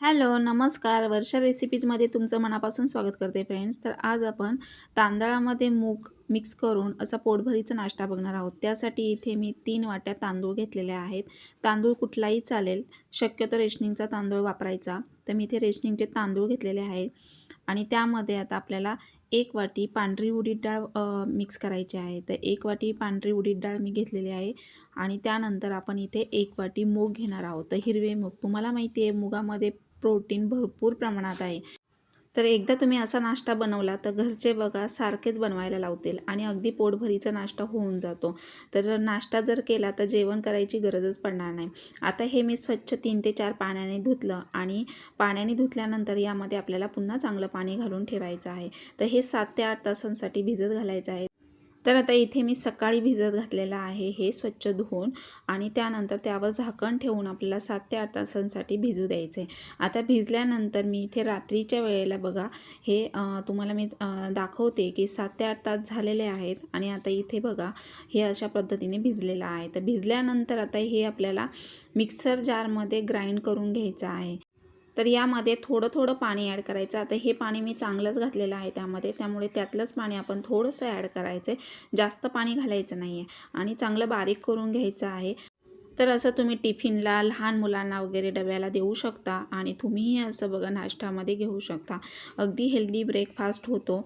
Hello नमस्कार. वर्षा रेसिपीजमध्ये तुमचं मनापासून स्वागत करते फ्रेंड्स तर आज आपण तांदळामध्ये मूग मिक्स करून असा पोटभरीचा नाश्ता बघणार आहोत. त्यासाठी इथे मी तीन वाट्या तांदूळ घेतलेल्या आहेत. तांदूळ कुठलाही चालेल. शक्यतो रेशनिंगचा तांदूळ वापरायचा. तर मी इथे रेशनिंगचे तांदूळ घेतलेले आहे आणि त्यामध्ये आता आपल्याला एक वाटी पांढरी उडीद डाळ मिक्स करायची आहे. तर एक वाटी पांढरी उडीद डाळ मी घेतलेली आहे. आणि त्यानंतर आपण इथे एक वाटी मूग घेणार आहोत. तर हिरवे मूग. तुम्हाला माहिती आहे मुगामध्ये प्रोटीन भरपूर प्रमाणात आहे. तर एकदा तुम्ही असा नाश्ता बनवला तर घरचे बघा सारखेच बनवायला लावतील आणि अगदी पोटभरीचा नाश्ता होऊन जातो. तर नाश्ता जर केला तर जेवण करायची गरजच पडणार नाही. आता हे मी स्वच्छ तीन ते चार पाण्याने धुतलं आणि पाण्याने धुतल्यानंतर यामध्ये आपल्याला पुन्हा चांगलं पाणी घालून ठेवायचं आहे. तर हे सात ते आठ तासांसाठी भिजत घालायचं आहे. तर आता इथे मी सकाळी भिजत घातलेलं आहे हे स्वच्छ धुवून आणि त्यानंतर त्यावर झाकण ठेवून आपल्याला सात ते आठ तासांसाठी भिजू द्यायचं आहे आता भिजल्यानंतर मी इथे रात्रीच्या वेळेला बघा हे तुम्हाला मी दाखवते की सात ते आठ तास झालेले आहेत आणि आता इथे बघा हे अशा पद्धतीने भिजलेलं आहे. तर भिजल्यानंतर आता हे आपल्याला मिक्सर जारमध्ये ग्राइंड करून घ्यायचं आहे. तर यामध्ये थोडं थोडं पाणी ॲड करायचं. आता हे पाणी मी चांगलंच घातलेलं आहे त्यामध्ये. त्यामुळे त्यातलंच पाणी आपण थोडंसं ॲड करायचं आहे जास्त पाणी घालायचं नाही आहे आणि चांगलं बारीक करून घ्यायचं आहे. तर असं तुम्ही टिफिनला लहान मुलांना वगैरे डब्याला देऊ शकता आणि तुम्हीही असं बघा नाश्त्यामध्ये घेऊ शकता. अगदी हेल्दी ब्रेकफास्ट होतो.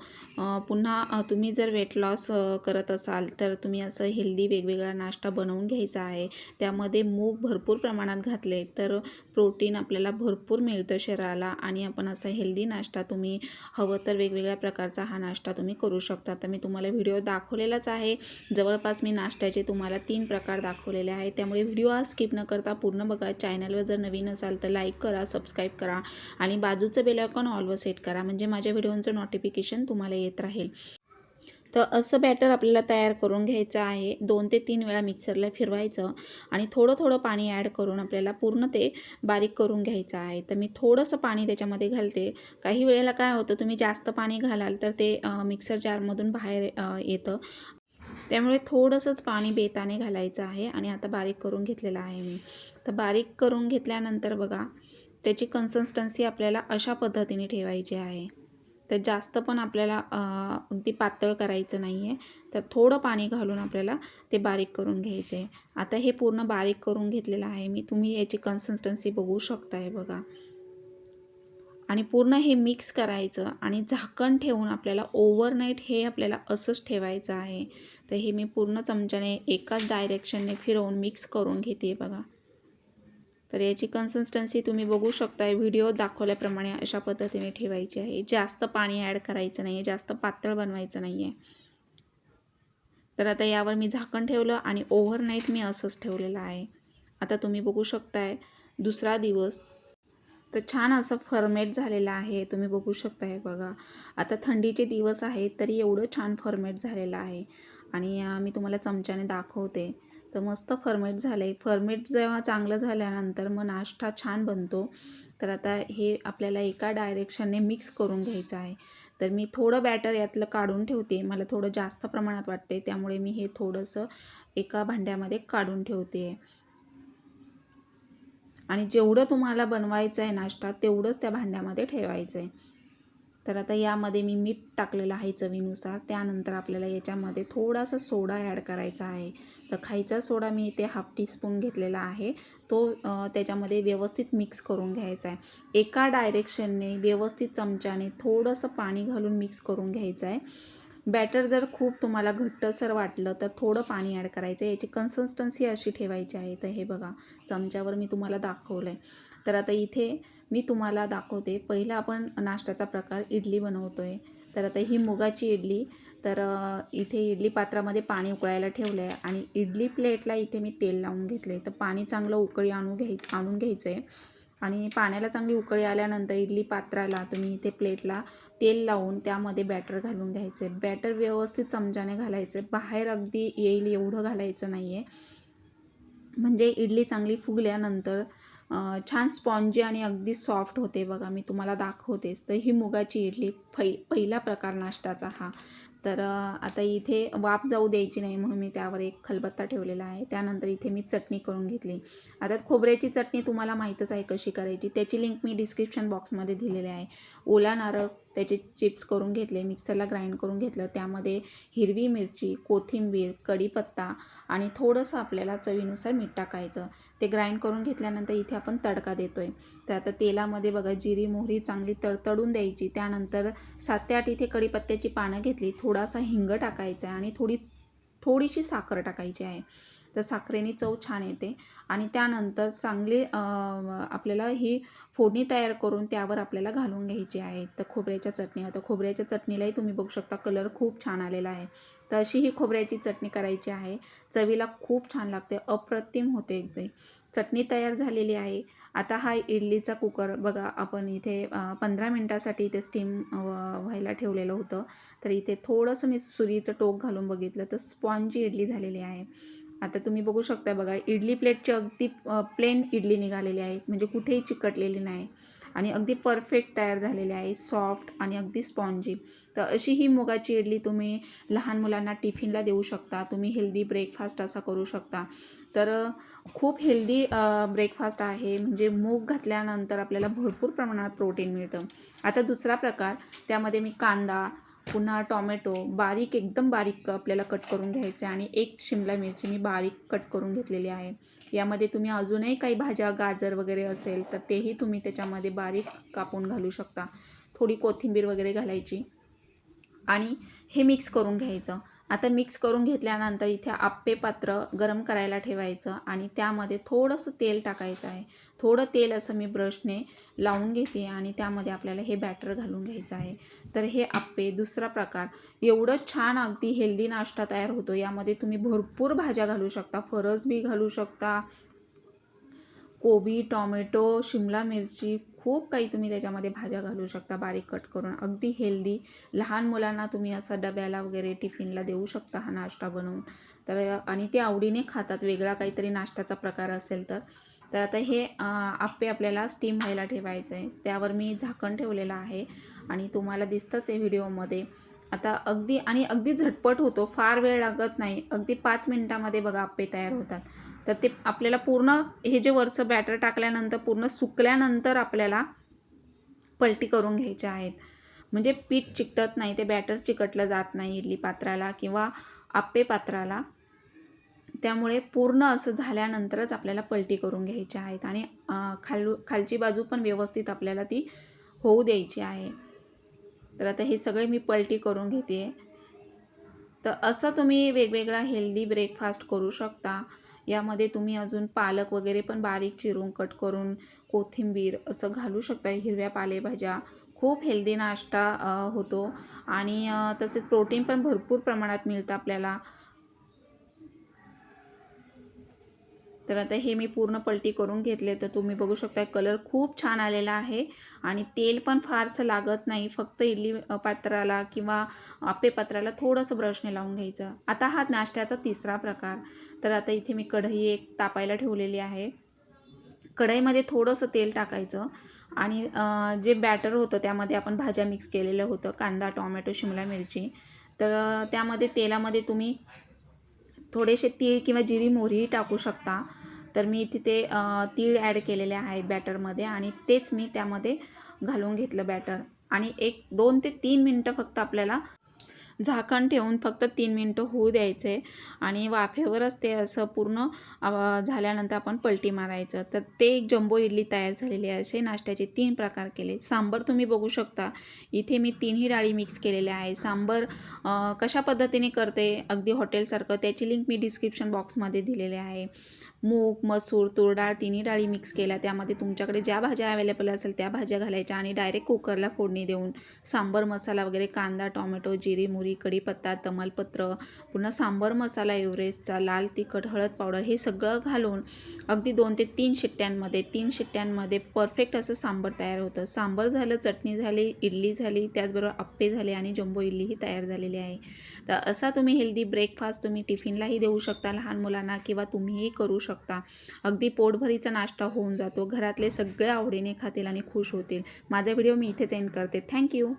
पुन्हा तुम्ही जर वेट लॉस करत असाल तर तुम्ही असं हेल्दी वेगवेगळा नाश्ता बनवून घ्यायचा आहे. त्यामध्ये मूग भरपूर प्रमाणात घातले तर प्रोटीन आपल्याला भरपूर मिळतं शरीराला आणि आपण असा हेल्दी नाश्ता तुम्ही हवं तर वेगवेगळ्या प्रकारचा हा नाश्ता तुम्ही करू शकता. तर मी तुम्हाला व्हिडिओ दाखवलेलाच आहे. जवळपास मी नाश्त्याचे तुम्हाला तीन प्रकार दाखवलेले आहेत. त्यामुळे व्हिडिओ आज स्किप न करता पूर्ण बघा. चॅनलवर जर नवीन असाल तर लाईक करा सबस्क्राईब करा आणि बाजूचं बेल आयकॉन ऑलवर सेट करा. म्हणजे माझ्या व्हिडिओचं नोटिफिकेशन तुम्हाला येत राहील. तर असं बॅटर आपल्याला तयार करून घ्यायचं आहे. दोन ते तीन वेळा मिक्सरला फिरवायचं आणि थोडं थोडं पाणी ॲड करून आपल्याला पूर्ण ते बारीक करून घ्यायचं आहे. तर मी थोडंसं पाणी त्याच्यामध्ये घालते. काही वेळेला काय होतं तुम्ही जास्त पाणी घालाल तर ते मिक्सर जारमधून बाहेर येतं. त्यामुळे थोडंसंच पाणी बेताने घालायचं आहे आणि आता बारीक करून घेतलेलं आहे मी. तर बारीक करून घेतल्यानंतर बघा त्याची कन्सिस्टन्सी आपल्याला अशा पद्धतीने ठेवायची आहे. तर जास्त पण आपल्याला अगदी पातळ करायचं नाही आहे तर थोडं पाणी घालून आपल्याला ते बारीक करून घ्यायचं. आहे आता हे पूर्ण बारीक करून घेतलेलं आहे मी. तुम्ही याची कन्सिस्टन्सी बघू शकताय बघा. आणि पूर्ण हे मिक्स करायचं आणि झाकण ठेवून आपल्याला ओव्हरनाईट हे आपल्याला असंच ठेवायचं आहे. तर हे मी पूर्ण चमच्याने एकाच डायरेक्शनने फिरवून मिक्स करून घेते बघा. तर याची कन्सिस्टन्सी तुम्ही बघू शकताय. व्हिडिओ दाखवल्याप्रमाणे अशा पद्धतीने ठेवायची आहे. जास्त पाणी ॲड करायचं नाही आहे जास्त पातळ बनवायचं नाही आहे तर आता यावर मी झाकण ठेवलं आणि ओव्हरनाईट मी असंच ठेवलेलं आहे. आता तुम्ही बघू शकताय दुसरा दिवस. तर छान असं फर्मेट झालेलं आहे. तुम्ही बघू शकताय बघा. आता थंडीचे दिवस आहेत तरी एवढं छान फर्मेट झालेलं आहे. आणि मी तुम्हाला चमच्याने दाखवते. तर मस्त फर्मेट झालं आहे फर्मेट जेव्हा चांगलं झाल्यानंतर मग नाश्ता छान बनतो. तर आता हे आपल्याला एका डायरेक्शनने मिक्स करून घ्यायचं आहे. तर मी थोडं बॅटर यातलं काढून ठेवते. मला थोडं जास्त प्रमाणात वाटते त्यामुळे मी हे थोडंसं एका भांड्यामध्ये काढून ठेवते. आणि जेवढं तुम्हाला बनवायचं आहे नाश्ता तेवढंच त्या भांड्यामध्ये ठेवायचं आहे तर आता यामध्ये मी मीठ टाकलेलं आहे चवीनुसार. त्यानंतर आपल्याला याच्यामध्ये थोडासा सोडा ॲड करायचा आहे. तर खायचा सोडा मी इथे हाफ टीस्पून घेतलेला आहे. तो त्याच्यामध्ये व्यवस्थित मिक्स करून घ्यायचा आहे. एका डायरेक्शनने व्यवस्थित चमच्याने थोडंसं पाणी घालून मिक्स करून घ्यायचं आहे. बॅटर जर खूप तुम्हाला घट्टसर वाटलं तर थोडं पाणी ॲड करायचं. आहे याची कन्सिस्टन्सी अशी ठेवायची आहे. तर हे बघा चमच्यावर मी तुम्हाला दाखवलं आहे तर आता इथे मी तुम्हाला दाखवते. पहिला आपण नाश्त्याचा प्रकार इडली बनवतो आहे तर आता ही मुगाची इडली. तर इथे इडली पात्रामध्ये पाणी उकळायला ठेवलं आहे आणि इडली प्लेटला इथे मी तेल लावून घेतले तर पाणी चांगलं उकळी आणून घ्याय आणून घ्यायचं आहे आणि पाण्याला चांगली उकळी आल्यानंतर इडली पात्राला तुम्ही इथे प्लेटला तेल लावून त्यामध्ये बॅटर घालून घ्यायचे. बॅटर व्यवस्थित चमच्याने घालायचं. बाहेर अगदी येईल एवढं घालायचं नाही आहे म्हणजे इडली चांगली फुगल्यानंतर छान स्पॉन्जी आणि अगदी सॉफ्ट होते बघा. मी तुम्हाला दाखवतेच. तर ही मुगाची इडली फै पहिला प्रकार नाश्त्याचा हा. तर आता इथे वाफ जाऊ द्यायची नाही म्हणून मी त्यावर एक खलबत्ता ठेवलेला आहे. त्यानंतर इथे मी चटणी करून घेतली. आता खोबऱ्याची चटणी तुम्हाला माहीतच आहे कशी करायची. त्याची लिंक मी डिस्क्रिप्शन बॉक्समध्ये दिलेली आहे. ओला नारळ त्याचे चिप्स करून घेतले मिक्सरला ग्राइंड करून घेतलं. त्यामध्ये हिरवी मिरची कोथिंबीर कढीपत्ता आणि थोडंसं आपल्याला चवीनुसार मीठ टाकायचं. ते ग्राइंड करून घेतल्यानंतर इथे आपण तडका देतो आहे तर आता तेलामध्ये बघा जिरी मोहरी चांगली तडतडून द्यायची. त्यानंतर सात ते आठ इथे कढीपत्त्याची पानं घेतली. थोडासा हिंग टाकायचा आहे आणि थोडी थोडीशी साखर टाकायची आहे. तर साखरेने चव छान येते. आणि त्यानंतर चांगले आपल्याला ही फोडणी तयार करून त्यावर आपल्याला घालून घ्यायची आहे तर खोबऱ्याच्या चटणी आता खोबऱ्याच्या चटणीलाही तुम्ही बघू शकता कलर खूप छान आलेला आहे. तर अशी ही खोबऱ्याची चटणी करायची आहे. चवीला खूप छान लागते अप्रतिम होते एकदम. चटणी तयार झालेली आहे. आता हा इडलीचा कुकर बघा आपण इथे पंधरा मिनटासाठी इथे स्टीम व्हायला ठेवलेलं होतं. तर इथे थोडंसं मी सुरीचं टोक घालून बघितलं तर स्पॉन्जी इडली झालेली आहे. आता तुम्ही बघू शकता बघा इडली प्लेटची अगदी प्लेन इडली निघालेली आहे. म्हणजे कुठेही चिकटलेली नाही. आणि अगदी परफेक्ट तयार झालेली आहे. सॉफ्ट आणि अगदी स्पॉन्जी तर अशी ही मुगाची इडली तुम्ही लहान मुलांना टिफिनला देऊ शकता. तुम्ही हेल्दी ब्रेकफास्ट असा करू शकता. तर खूप हेल्दी ब्रेकफास्ट आहे. म्हणजे मूग घातल्यानंतर आपल्याला भरपूर प्रमाणात प्रोटीन मिळतं. आता दुसरा प्रकार त्यामध्ये मी कांदा पुन्हा टॉमॅटो बारीक एकदम बारीक आपल्याला कट करून घ्यायचे आणि एक शिमला मिरची मी बारीक कट करून घेतलेली आहे. यामध्ये तुम्ही अजूनही काही भाज्या गाजर वगैरे असेल तर तेही तुम्ही त्याच्यामध्ये बारीक कापून घालू शकता. थोडी कोथिंबीर वगैरे घालायची आणि हे मिक्स करून घ्यायचं. आता मिक्स करून घेतल्यानंतर इथे आप्पे पात्र गरम करायला ठेवायचं आणि त्यामध्ये थोडंसं तेल टाकायचं आहे. थोडं तेल असं मी ब्रशने लावून घेते आणि त्यामध्ये आपल्याला हे बॅटर घालून घ्यायचं आहे. तर हे आप्पे दुसरा प्रकार. एवढं छान अगदी हेल्दी नाश्ता तयार होतो. यामध्ये तुम्ही भरपूर भाज्या घालू शकता फरस बी घालू शकता कोबी टॉमॅटो शिमला मिरची खूप काही तुम्ही त्याच्यामध्ये भाज्या घालू शकता बारीक कट करून. अगदी हेल्दी लहान मुलांना तुम्ही असं डब्याला वगैरे टिफिनला देऊ शकता हा नाश्ता बनवून. तर आणि ते आवडीने खातात. वेगळा काहीतरी नाश्त्याचा प्रकार असेल तर. तर आता हे आप्पे आपल्याला स्टीम व्हायला ठेवायचं आहे त्यावर मी झाकण ठेवलेलं आहे. आणि तुम्हाला दिसतंच आहे व्हिडिओमध्ये आता अगदी आणि अगदी झटपट होतो फार वेळ लागत नाही. अगदी पाच मिनटामध्ये बघा आप्पे तयार होतात. तर ते आपल्याला पूर्ण हे जे वरचं बॅटर टाकल्यानंतर पूर्ण सुकल्यानंतर आपल्याला पलटी करून घ्यायचे आहेत. म्हणजे पीठ चिकटत नाही ते बॅटर चिकटलं जात नाही इडली पात्राला किंवा आप्पे पात्राला. त्यामुळे पूर्ण असं झाल्यानंतरच आपल्याला पलटी करून घ्यायची आहेत. आणि खाल खालू खालची बाजू पण व्यवस्थित आपल्याला ती होऊ द्यायची आहे. तर आता हे सगळे मी पलटी करून घेते. तर असं तुम्ही वेगवेगळा हेल्दी ब्रेकफास्ट करू शकता. यामध्ये तुम्ही अजून पालक वगैरे पण बारीक चिरून कट करून कोथिंबीर असं घालू शकता. हिरव्या पालेभाज्या. खूप हेल्दी नाश्ता होतो. आणि तसेच प्रोटीन पण भरपूर प्रमाणात मिळतं आपल्याला. तर आता हे मी पूर्ण पलटी करून घेतले. तर तुम्ही बघू शकता कलर खूप छान आलेला आहे आणि तेल पण फारसं लागत नाही. फक्त इडली पात्राला किंवा आप्पे पात्राला थोडंसं ब्रशने लावून घ्यायचं. आता हा नाश्त्याचा तिसरा प्रकार. तर आता इथे मी कढई एक तापायला ठेवलेली आहे. कढईमध्ये थोडंसं तेल टाकायचं आणि जे बॅटर होतं त्यामध्ये आपण भाज्या मिक्स केलेलं होतं. कांदा टोमॅटो शिमला मिरची. तर त्यामध्ये तेलामध्ये तुम्ही थोडेसे तीळ किंवा जिरी मोहरीही टाकू शकता. तर मी तिथे तीळ ॲड केलेले आहेत बॅटरमध्ये आणि तेच मी त्यामध्ये घालून घेतलं बॅटर. आणि एक दोन ते तीन मिनटं फक्त आपल्याला झाकण ठेवून फक्त तीन मिनटं होऊ द्यायचे आणि वाफेवरच ते असं पूर्ण झाल्यानंतर आपण पलटी मारायचं. तर ते एक जम्बो इडली तयार झालेली आहे. असे नाश्त्याचे तीन प्रकार केले. सांबर तुम्ही बघू शकता. इथे मी तीनही डाळी मिक्स केलेल्या आहे सांबर कशा पद्धतीने करते? अगदी हॉटेलसारखं. त्याची लिंक मी डिस्क्रिप्शन बॉक्समध्ये दिलेली आहे. मूग मसूर तूर डाळ तिन्ही डाळी मिक्स केल्या. त्यामध्ये तुमच्याकडे ज्या भाज्या अवेलेबल असेल त्या भाज्या घालायच्या आणि डायरेक्ट कुकरला फोडणी देऊन सांबर मसाला वगैरे कांदा टोमॅटो जिरी मुरी कढीपत्ता तमालपत्र पुन्हा सांबर मसाला एव्हरेस्टचा लाल तिखट हळद पावडर हे सगळं घालून अगदी दोन ते तीन शिट्ट्यांमध्ये तीन शिट्ट्यांमध्ये परफेक्ट असं सांबर तयार होतं. सांबर झालं चटणी झाली इडली झाली त्याचबरोबर अप्पे झाले आणि जम्बो इडलीही तयार झालेली आहे. तर असा तुम्ही हेल्दी ब्रेकफास्ट तुम्ही टिफिनलाही देऊ शकता लहान मुलांना किंवा तुम्हीही करू शकता. शकता. अगदी पोटभरीचा नाश्ता होऊन जातो. घरातले सगळे आवडीने खातील आणि खुश होतील. माझा व्हिडिओ मी इथेच एंड करते. थँक्यू